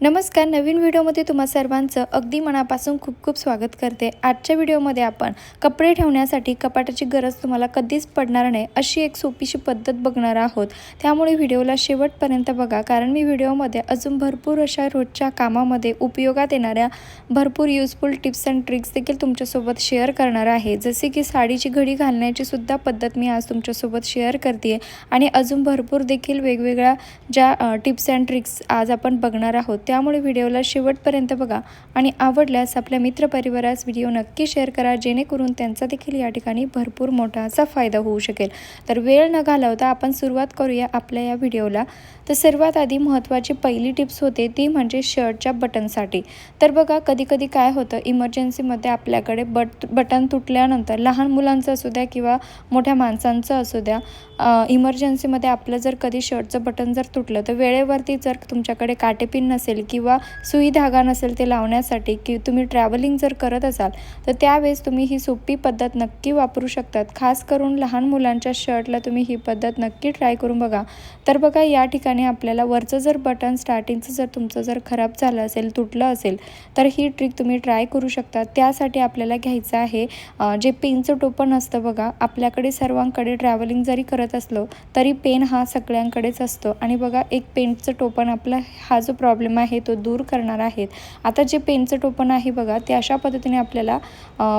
नमस्कार नवीन व्हिडिओमध्ये तुम्हा सर्वांचं अगदी मनापासून खूप खूप स्वागत करते. आजच्या व्हिडिओमध्ये आपण कपडे ठेवण्यासाठी कपाटाची गरज तुम्हाला कधीच पडणार नाही अशी एक सोपीशी पद्धत बघणार आहोत. त्यामुळे व्हिडिओला शेवटपर्यंत बघा कारण मी व्हिडिओमध्ये अजून भरपूर अशा रोजच्या कामामध्ये उपयोगात येणाऱ्या भरपूर युजफुल टिप्स अँड ट्रिक्स देखील तुमच्यासोबत शेअर करणार आहे. जसे की साडीची घडी घालण्याची सुद्धा पद्धत मी आज तुमच्यासोबत शेअर करते आणि अजून भरपूर देखील वेगवेगळ्या ज्या टिप्स अँड ट्रिक्स आज आपण बघणार आहोत. त्यामुळे व्हिडिओला शेवटपर्यंत बघा आणि आवडल्यास आपल्या मित्रपरिवारास व्हिडिओ नक्की शेअर करा जेणेकरून त्यांचा देखील या ठिकाणी भरपूर मोठा असा फायदा होऊ शकेल. तर वेळ न घालवता आपण सुरुवात करूया आपल्या या व्हिडिओला. तर सर्वात आधी महत्त्वाची पहिली टिप्स होते ती म्हणजे शर्टच्या बटनसाठी. तर बघा कधी कधी काय होतं इमर्जन्सीमध्ये आपल्याकडे बट बटन तुटल्यानंतर लहान मुलांचं असू द्या किंवा मोठ्या माणसांचं असू द्या इमर्जन्सीमध्ये आपलं जर कधी शर्टचं बटन जर तुटलं तर वेळेवरती जर तुमच्याकडे काटेपिन नसेल किंवा सुई धागा नसेल ते लावण्यासाठी की तुम्ही ट्रॅव्हलिंग जर करत असाल तर त्यावेळेस तुम्ही ही सोपी पद्धत नक्की वापरू शकतात. खास करून लहान मुलांच्या शर्टला तुम्ही ही पद्धत नक्की ट्राय करून बघा. तर बघा या ठिकाणी आपल्याला वरचं जर बटन स्टार्टिंगचं जर तुमचं जर खराब झालं असेल तुटलं असेल तर ही ट्रिक तुम्ही ट्राय करू शकता. त्यासाठी आपल्याला घ्यायचं आहे जे पेनचं टोपण असतं बघा आपल्याकडे सर्वांकडे ट्रॅव्हलिंग जरी करत असलो तरी पेन हा सगळ्यांकडेच असतो. आणि बघा एक पेनचं टोपण आपला हा जो प्रॉब्लेम आहे तो दूर करणार आहेत. आता जे पेनचं टोपण आहे बघा ते अशा पद्धतीने आपल्याला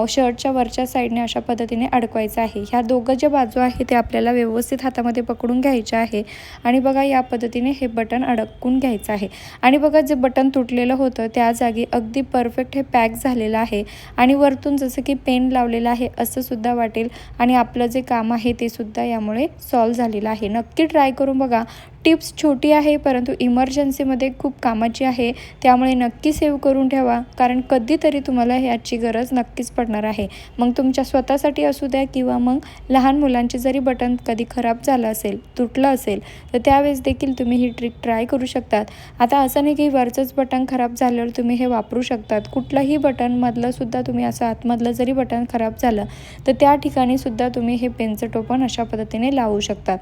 शर्टच्या वरच्या साईडने अशा पद्धतीने अडकवायचं आहे. ह्या दोघं ज्या बाजू आहे ते आपल्याला व्यवस्थित हातामध्ये पकडून घ्यायचे आहे. आणि बघा या पद्धतीने हे बटन अडकून घ्यायचं आहे. आणि बघा जे बटन तुटलेलं होतं त्या जागी अगदी परफेक्ट हे पॅक झालेलं आहे. आणि वरतून जसं की पेन लावलेलं आहे असं सुद्धा वाटेल. आणि आपलं जे काम आहे ते सुद्धा यामुळे सॉल्व झालेलं आहे. नक्की ट्राय करून बघा. टिप्स छोटी आहे परंतु इमर्जन्सीमध्ये खूप कामाची आहे. त्यामुळे नक्की सेव्ह करून ठेवा कारण कधीतरी तुम्हाला ह्याची गरज नक्कीच पडणार आहे. मग तुमच्या स्वतःसाठी असू द्या किंवा मग लहान मुलांचे जरी बटन कधी खराब झालं असेल तुटलं असेल तर त्यावेळेस देखील तुम्ही ही ट्रिक ट्राय करू शकतात. आता असं नाही की वरचंच बटन खराब झाल्यावर तुम्ही हे वापरू शकतात. कुठलंही बटनमधलंसुद्धा तुम्ही असं आतमधलं जरी बटन खराब झालं तर त्या ठिकाणी सुद्धा तुम्ही हे पेनचं टोपण अशा पद्धतीने लावू शकतात.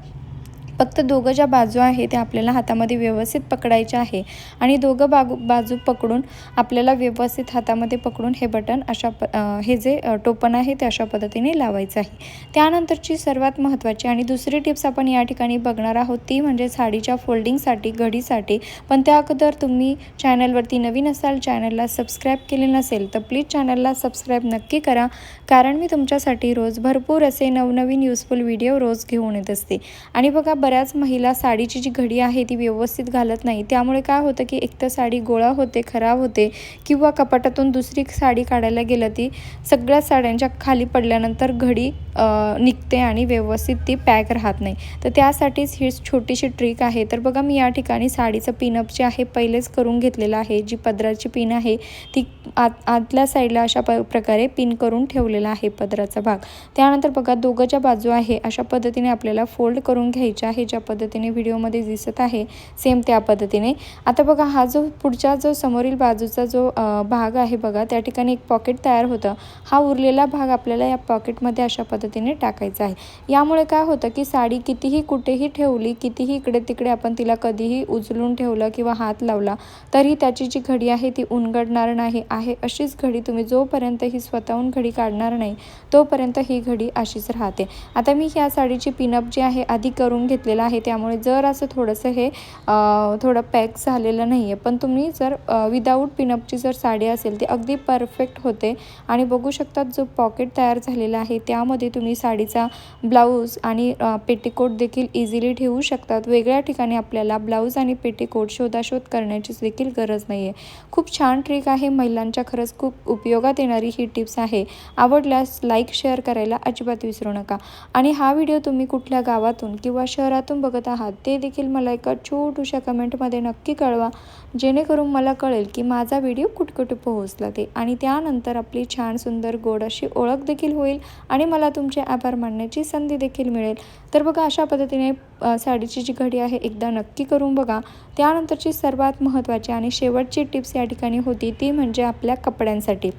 फक्त दोघं ज्या बाजू आहे त्या आपल्याला हातामध्ये व्यवस्थित पकडायचे आहे. आणि दोघं बागू बाजू पकडून आपल्याला व्यवस्थित हातामध्ये पकडून हे बटन अशा प हे जे टोपण आहे ते अशा पद्धतीने लावायचं आहे. त्यानंतरची सर्वात महत्त्वाची आणि दुसरी टिप्स आपण या ठिकाणी बघणार आहोत ती म्हणजे साडीच्या फोल्डिंगसाठी घडीसाठी. पण त्या अगोदर तुम्ही चॅनलवरती नवीन असाल चॅनलला सबस्क्राईब केले नसेल तर प्लीज चॅनलला सबस्क्राईब नक्की करा. कारण मी तुमच्यासाठी रोज भरपूर असे नवनवीन युजफुल व्हिडिओ रोज घेऊन येत असते. आणि बघा बऱ्याच महिला साडीची जी घडी आहे ती व्यवस्थित घालत नाही. त्यामुळे काय होतं की एकतर साडी गोळा होते खराब होते किंवा कपाटातून दुसरी साडी काढायला गेलं ती सगळ्या साड्यांच्या खाली पडल्यानंतर घडी निघते आणि व्यवस्थित ती पॅक राहत नाही. तर त्यासाठीच ही छोटीशी ट्रिक आहे. तर बघा मी या ठिकाणी साडीचं पिनअप जे आहे पहिलेच करून घेतलेलं आहे. जी पदराची पिन आहे ती आत आतल्या साईडला अशा प प्रकारे पिन करून ठेवलेला आहे पदराचा भाग. त्यानंतर बघा दोघंच्या बाजू आहे अशा पद्धतीने आपल्याला फोल्ड करून घ्यायच्या आहे आहे ज्या पद्धतीने व्हिडिओमध्ये दिसत आहे सेम त्या पद्धतीने. आता बघा हा जो पुढच्या जो समोरील बाजूचा जो भाग आहे बघा त्या ठिकाणी एक पॉकेट तयार होतं. हा उरलेला भाग आपल्याला या पॉकेटमध्ये अशा पद्धतीने टाकायचा आहे. यामुळे काय होतं की साडी कितीही कुठेही ठेवली कितीही इकडे तिकडे आपण तिला कधीही उचलून ठेवलं किंवा हात लावला तरी त्याची जी घडी आहे ती उनगडणार नाही. आहे अशीच घडी तुम्ही जोपर्यंत ही स्वतःहून घडी काढणार नाही तोपर्यंत ही घडी अशीच राहते. आता मी ह्या साडीची पिनअप जी आहे आधी करून घेतली घेतलेलं आहे. त्यामुळे जर असं थोडंसं हे थोडं पॅक झालेलं नाही आहे पण तुम्ही जर विदाऊट पिनअपची जर साडी असेल ती अगदी परफेक्ट होते. आणि बघू शकतात जो पॉकेट तयार झालेला आहे त्यामध्ये तुम्ही साडीचा ब्लाऊज आणि पेटीकोट देखील इझिली ठेवू शकतात. वेगळ्या ठिकाणी आपल्याला ब्लाऊज आणि पेटीकोट शोधाशोध करण्याची देखील गरज नाही आहे खूप छान ट्रिक आहे. महिलांच्या खरंच खूप उपयोगात येणारी ही टिप्स आहे. आवडल्यास लाईक शेअर करायला अजिबात विसरू नका. आणि हा व्हिडिओ तुम्ही कुठल्या गावातून किंवा शहरात घरातून बघत आहात ते देखील मला एका छोटूशा कमेंटमध्ये नक्की कळवा जेणेकरून मला कळेल की माझा व्हिडिओ कुठकुठे पोहोचला ते. आणि त्यानंतर आपली छान सुंदर गोड अशी ओळख देखील होईल आणि मला तुमचे आभार मानण्याची संधी देखील मिळेल. तर बघा अशा पद्धतीने साडीची जी घडी आहे एकदा नक्की करून बघा. त्यानंतरची सर्वात महत्त्वाची आणि शेवटची टिप्स या ठिकाणी होती ती म्हणजे आपल्या कपड्यांसाठी.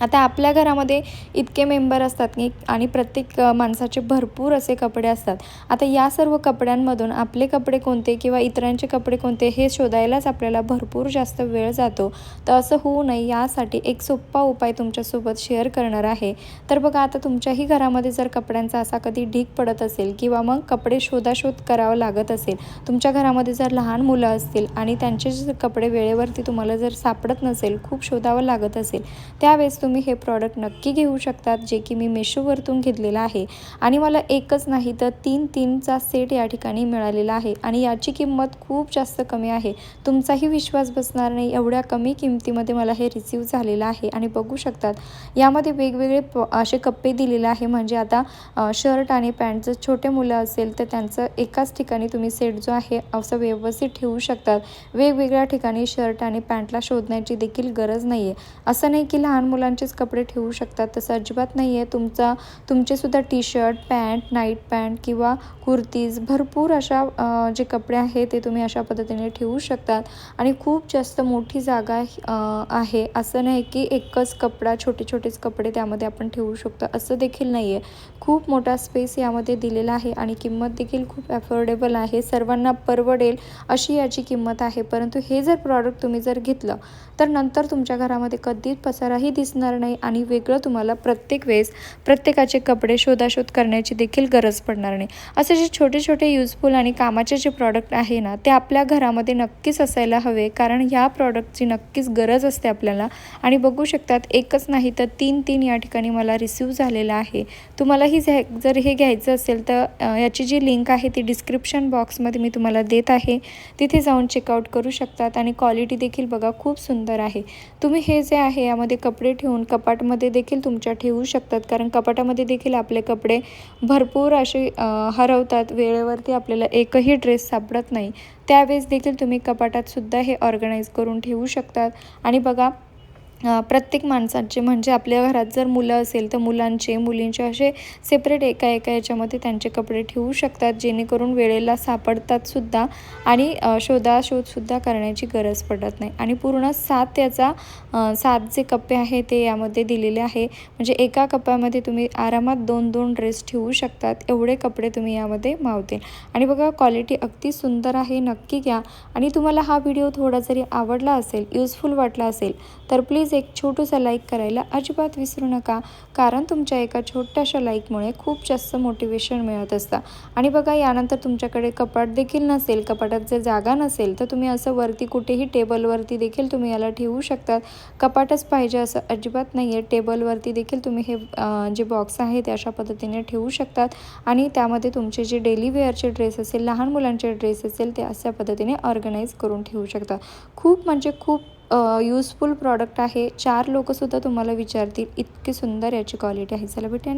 आता आपल्या घरामध्ये इतके मेंबर असतात की आणि प्रत्येक माणसाचे भरपूर असे कपडे असतात. आता या सर्व कपड्यांमधून आपले कपडे कोणते किंवा इतरांचे कपडे कोणते हे शोधायलाच आपल्याला भरपूर जास्त वेळ जातो. तर असं होऊ नये यासाठी एक सोप्पा उपाय तुमच्यासोबत शेअर करणार आहे. तर बघा आता तुमच्याही घरामध्ये जर कपड्यांचा असा कधी ढीक पडत असेल किंवा मग कपडे शोधाशोध करावं लागत असेल तुमच्या घरामध्ये जर लहान मुलं असतील आणि त्यांचे जे कपडे वेळेवरती तुम्हाला जर सापडत नसेल खूप शोधावं लागत असेल त्यावेळेस तुम्ही तुम्ही हे प्रॉडक्ट नक्की घेऊ शकतात जे की मी मेशोवरतून घेतलेलं आहे. आणि मला एकच नाही तर तीन तीनचा सेट या ठिकाणी मिळालेला आहे. आणि याची किंमत खूप जास्त कमी आहे. तुमचाही विश्वास बसणार नाही एवढ्या कमी किमतीमध्ये मला हे रिसीव झालेलं आहे. आणि बघू शकतात यामध्ये वेगवेगळे प असे कप्पे दिलेले आहे. म्हणजे आता शर्ट आणि पॅन्ट जर छोटे मुलं असेल तर त्यांचं एकाच ठिकाणी तुम्ही सेट जो आहे असं व्यवस्थित ठेवू शकतात. वेगवेगळ्या ठिकाणी शर्ट आणि पॅन्टला शोधण्याची देखील गरज नाही आहे असं नाही की लहान मुलांचेच कपडे ठेवू शकतात तसं अजिबात नाही आहे. तुमचा तुमचेसुद्धा T shirt pant night pant किंवा कुर्तीज भरपूर अशा जे कपडे आहेत ते तुम्ही अशा पद्धतीने ठेवू शकतात. आणि खूप जास्त मोठी जागा आहे. असं नाही की एकच कपडा छोटे छोटेच कपडे त्यामध्ये आपण ठेवू शकतो. असं देखील नाही आहे खूप मोठा स्पेस यामध्ये दिलेला आहे आणि किंमत देखील खूप अफोर्डेबल आहे. सर्वांना परवडेल अशी याची किंमत आहे. परंतु हे जर प्रॉडक्ट तुम्ही जर घेतलं तर नंतर तुमच्या घरामध्ये कधीच पसाराही दिसणार नाही आणि वेगळं तुम्हाला प्रत्येक वेळेस प्रत्येकाचे कपडे शोधाशोध करण्याची देखील गरज पडणार नाही. असे जे छोटे छोटे युजफुल आणि कामाचे जे प्रॉडक्ट आहे ना ते आपल्या घरामध्ये नक्कीच असायला हवे कारण ह्या प्रॉडक्टची नक्कीच गरज असते आपल्याला. आणि बघू शकतात एकच नाही तर तीन तीन या ठिकाणी मला रिसिव्ह झालेला आहे. तुम्हालाही जे जर हे घ्यायचं असेल तर याची जी लिंक आहे ती डिस्क्रिप्शन बॉक्समध्ये मी तुम्हाला देत आहे. तिथे जाऊन चेकआउट करू शकतात आणि क्वालिटी देखील बघा खूप सुंदर आहे. तुम्ही हे जे आहे यामध्ये कपडे ठेवून कपाटमध्ये देखील तुमच्या ठेवू शकतात. कारण कपाटामध्ये देखील आपले कपडे भरपूर असे हरवतात. वेळेवरती आपल्याला एकही ड्रेस सापडत नाही. त्यावेळेस देखील तुम्ही कपाटात सुद्धा हे ऑर्गनाईज करून ठेवू शकतात. आणि बघा प्रत्येक माणसाचे म्हणजे आपल्या घरात जर मुलं असेल तर मुलांचे मुलींचे असे सेपरेट एका एका याच्यामध्ये त्यांचे कपडे ठेवू शकतात जेणेकरून वेळेला सापडतात सुद्धा आणि शोधाशोधसुद्धा करण्याची गरज पडत नाही. आणि पूर्ण सात याचा सात जे कप्पे आहे ते यामध्ये दिलेले आहे. म्हणजे एका कप्प्यामध्ये तुम्ही आरामात दोन दोन ड्रेस ठेवू शकतात एवढे कपडे तुम्ही यामध्ये मावतील. आणि बघा क्वालिटी अगदी सुंदर आहे नक्की घ्या. आणि तुम्हाला हा व्हिडिओ थोडा जरी आवडला असेल युजफुल वाटला असेल तर प्लीज एक छोटूसा लाईक करायला अजिबात विसरू नका. कारण तुमच्या एका छोट्याशा लाईकमुळे खूप जास्त मोटिवेशन मिळत असतं. आणि बघा यानंतर तुमच्याकडे कपाट देखील नसेल. कपाटात जर जागा नसेल तर तुम्ही असं वरती कुठेही टेबलवरती देखील तुम्ही याला ठेवू शकतात. कपाटच पाहिजे असं अजिबात नाही आहे टेबलवरती देखील तुम्ही हे जे बॉक्स आहे ते अशा पद्धतीने ठेवू शकतात. आणि त्यामध्ये तुमचे जे डेली वेअरचे ड्रेस असेल लहान मुलांचे ड्रेस असेल ते अशा पद्धतीने ऑर्गनाईज करून ठेवू शकता. खूप म्हणजे खूप यूजफुल प्रॉडक्ट आहे. चार लोकंसुद्धा तुम्हाला विचारतील इतकी सुंदर याची क्वालिटी आहे. चला भेटूया.